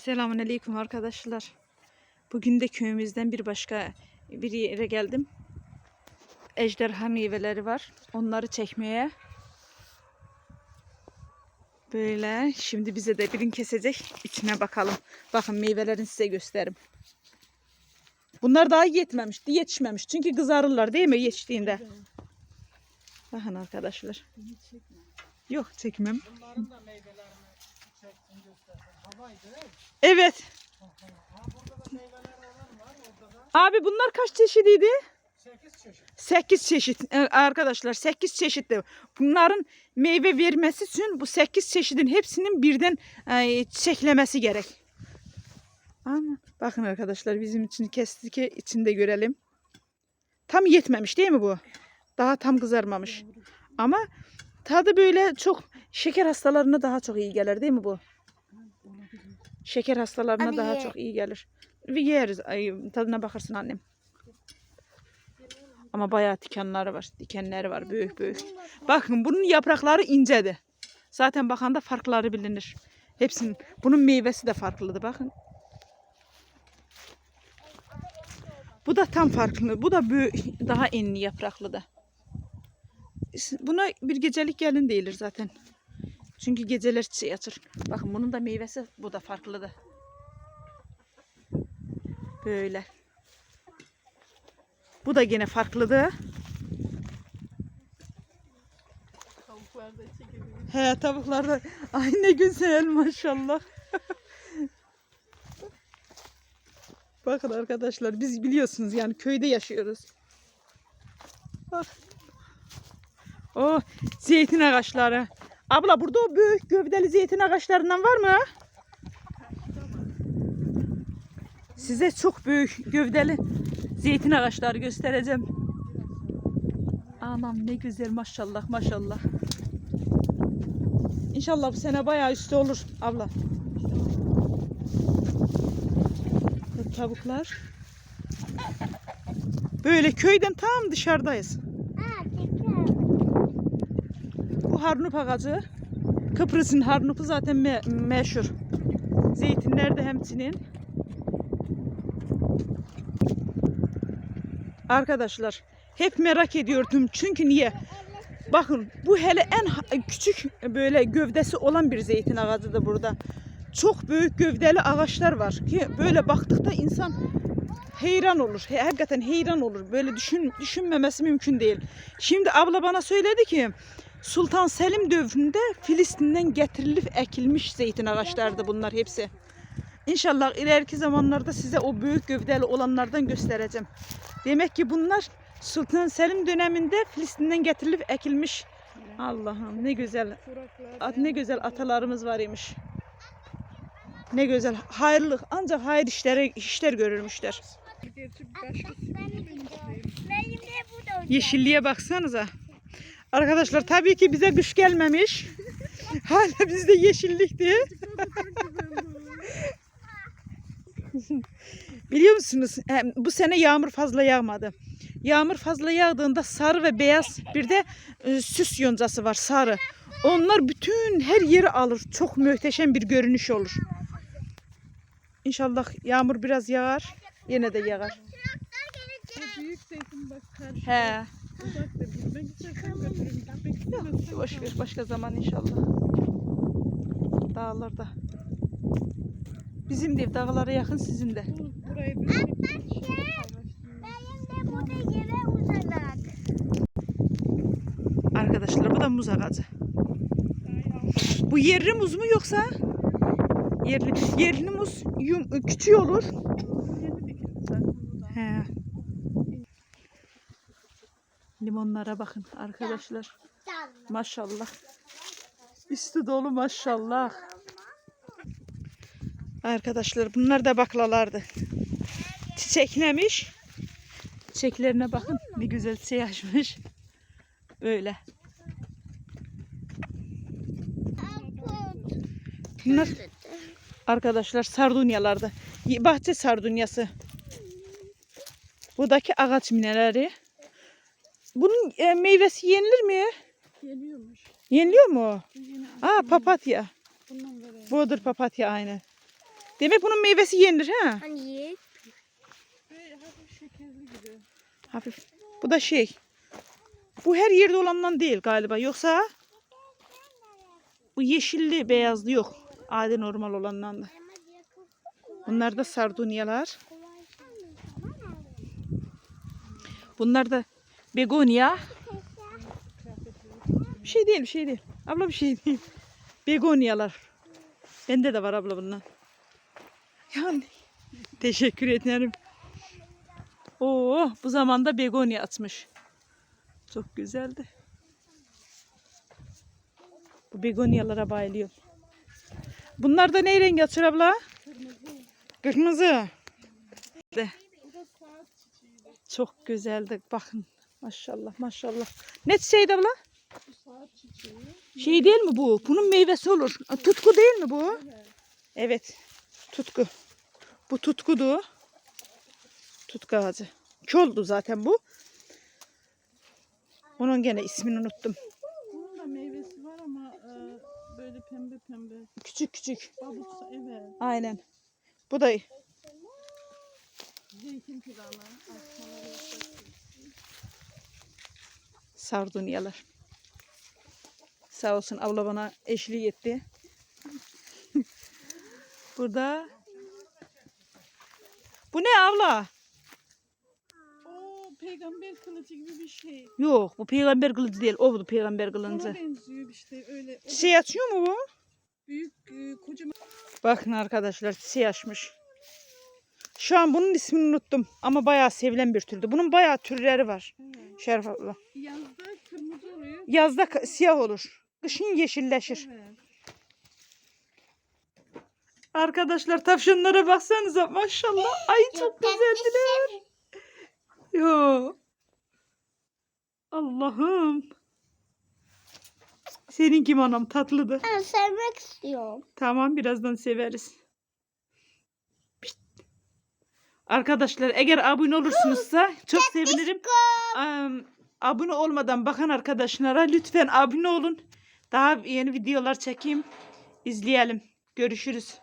Selamünaleyküm arkadaşlar. Bugün de köyümüzden bir başka bir yere geldim. Ejderha meyveleri var. Onları çekmeye. Böyle. Şimdi bize de birin kesecek. İçine bakalım. Bakın meyvelerini size gösterim. Bunlar daha yetmemiş, yetişmemiş. Çünkü kızarırlar değil mi yetiştiğinde? Bakın arkadaşlar. Yok çekmem. Bunların da meyvelerini çeksin göstersin. Havaydı değil mi? Evet. Ha, burada da meyveler olan var. Orada da Abi bunlar kaç çeşidiydi? 8 çeşit. 8 çeşit e, arkadaşlar 8 çeşitli. Bunların meyve vermesi için bu 8 çeşidin hepsinin birden e, çiçeklemesi gerek. Ama bakın arkadaşlar bizim için kestik ki içinde görelim. Tam yetmemiş değil mi bu? Daha tam kızarmamış. Ama tadı böyle çok şeker hastalarına daha çok iyi gelir değil mi bu? Şeker hastalarına Anne daha ye. çok iyi gelir. Ve yeriz. Ay, tadına bakarsın annem. Ama bayağı dikenleri var. Dikenleri var büyük büyük. Bakın bunun yaprakları incedi. Zaten bakanda farkları bilinir. Hepsinin. Bunun meyvesi de farklıdır bakın. Bu da tam farklı. Bu da büyük, daha enli yapraklı da. Buna bir gecelik gelin değilir zaten. Çünkü geceler çiçeği açır. Bakın bunun da meyvesi bu da farklıdır. Böyle. Bu da gene farklıdır. He tavuklar da ay ne güzel maşallah. Bakın arkadaşlar biz biliyorsunuz yani köyde yaşıyoruz. Bak. O zeytin ağaçları. Abla burada o büyük gövdeli zeytin ağaçlarından var mı? Size çok büyük gövdeli zeytin ağaçları göstereceğim. Anam ne güzel maşallah maşallah. İnşallah bu sene bayağı üstü olur abla. Tavuklar. Böyle köyden tam dışarıdayız. Ha, tekrar. Bu harnup ağacı. Kıbrıs'ın harnupu zaten me- meşhur. Zeytinler de hemçinin. Arkadaşlar hep merak ediyordum. Çünkü niye? Bakın bu hele en küçük böyle gövdesi olan bir zeytin ağacıdır burada. Çok büyük gövdeli ağaçlar var ki böyle baktıkta insan heyran olur. He- Hakikaten heyran olur. Böyle düşün, düşünmemesi mümkün değil. Şimdi abla bana söyledi ki Sultan Selim dövründe Filistin'den getirilip ekilmiş zeytin ağaçlardı bunlar hepsi. İnşallah ileriki zamanlarda size o büyük gövdeli olanlardan göstereceğim. Demek ki bunlar Sultan Selim döneminde Filistin'den getirilip ekilmiş. Allah'ım ne güzel. Ne güzel atalarımız var imiş. Ne güzel hayırlı ancak hayır işleri işler görürmüşler. Yeşilliğe baksanıza. Arkadaşlar tabii ki bize kış gelmemiş. Hala bizde yeşillikti. Biliyor musunuz? Bu sene yağmur fazla yağmadı. Yağmur fazla yağdığında sarı ve beyaz bir de e, süs yoncası var sarı. Onlar bütün her yeri alır. Çok muhteşem bir görünüş olur. İnşallah yağmur biraz yağar. Yine de yağar. Büyük zeytin bak karşı He. İstemezsen Boş ver başka zaman inşallah. Dağlarda. Bizim de dağlara yakın sizin de. Arkadaşlar bu da muz ağacı. Bu yerli muz mu yoksa? Yerli, yerli muz yum, küçüğü olur. He. Limonlara bakın arkadaşlar. Maşallah. Üstü dolu maşallah. Arkadaşlar bunlar da baklalardı. Çiçeklemiş. Çiçeklerine bakın. Ne güzel çiçeği açmış. Böyle. Bunlar arkadaşlar sardunyalarda. Bahçe sardunyası. Buradaki ağaç mineleri. Bunun e, meyvesi yenilir mi? Geliyormuş. Yeniliyor mu? Yeni Aa papatya. bundan böyle. Budur papatya aynı. Demek bunun meyvesi yenir ha? Hani ye. Hafif şekerli gibi. Hafif. Bu da şey. Bu her yerde olandan değil galiba. Yoksa bu yeşilli beyazlı yok. Adi normal olandan da. Bunlar da sardunyalar. Bunlar da begonya. Bir şey değil, bir şey değil. Abla bir şey değil. Begonyalar. Bende de var abla bundan. Yani teşekkür ederim. Oo, bu zamanda begonya atmış. Çok güzeldi. Bu begonyalara bayılıyorum. Bunlar da ne renk atıyor abla? Kırmızı. Çiçeği. Çok güzeldi. Bakın. Maşallah maşallah. Ne çiçeğiydi abla? Şey değil mi bu? Bunun meyvesi olur. Tutku değil mi bu? Evet. Tutku. Bu tutkudu. Tutku ağacı. Çoldu zaten bu. Bunun gene ismini unuttum. Bunun da meyvesi var ama e, böyle pembe pembe. Küçük küçük. Babuksa evet. Aynen. Bu da Zeytin planı. Sardunyalar. Sağ olsun abla bana eşlik etti. Burada Bu ne abla? O peygamber kılıcı gibi bir şey. Yok bu peygamber kılıcı değil. O bu peygamber kılıcı. Ona benziyor işte öyle. Çiçeği açıyor mu bu? büyük e, kocaman. Bakın arkadaşlar çiçeği açmış. Şu an bunun ismini unuttum ama bayağı sevilen bir türdü. Bunun bayağı türleri var. Evet. Şerif abla. Yazda kırmızı oluyor. Yazda siyah olur. Kışın yeşilleşir. Evet. Arkadaşlar tavşanlara baksanıza maşallah. Ay çok güzeldiler. Yo. Allah'ım. Senin kim anam tatlıdı. Ben sevmek istiyorum. Tamam birazdan severiz. Arkadaşlar eğer abone olursunuzsa çok sevinirim. Am, abone olmadan bakan arkadaşlara lütfen abone olun. Daha yeni videolar çekeyim. izleyelim. Görüşürüz.